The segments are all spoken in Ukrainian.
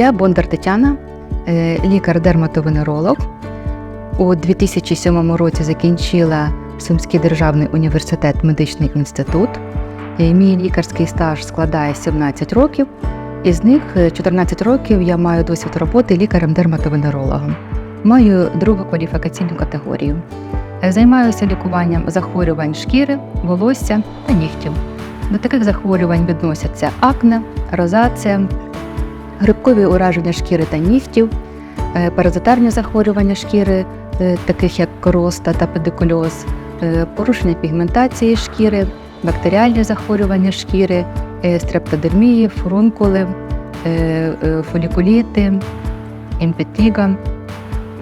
Я Бондар Тетяна, е, лікар-дерматовенеролог. У 2007 році закінчила Сумський державний університет медичний інститут. Е, Мій лікарський стаж складає 17 років. Із них е, 14 років я маю досвід роботи лікарем-дерматовенерологом. Маю другу кваліфікаційну категорію. Е, Займаюся лікуванням захворювань шкіри, волосся та нігтів. До таких захворювань відносяться акне, розація, грибкові ураження шкіри та нігтів, е, паразитарні захворювання шкіри, е, таких як короста та педикульоз, е, порушення пігментації шкіри, бактеріальні захворювання шкіри, стрептодермії, фурункули, фолікуліти, імпетіга.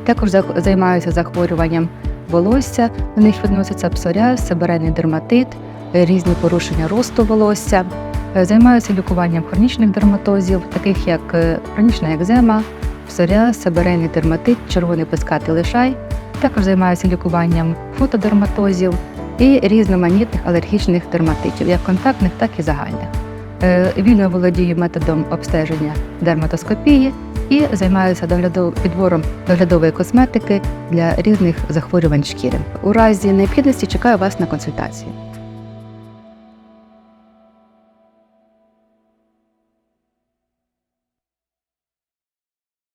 Також займаюся захворюванням волосся. До них відносяться псоріаз, себерейний дерматит, різні порушення росту волосся. Е, Займаюся лікуванням хронічних дерматозів, таких як е, хронічна екзема, псоріаз, себерейний дерматит, червоний пискатий лишай. Також займаюся лікуванням фотодерматозів і різноманітних алергічних дерматитів, як контактних, так і загальних. Е, Вільно володію методом обстеження дерматоскопії і займаюся підбором доглядової косметики для різних захворювань шкіри. У разі необхідності чекаю вас на консультацію.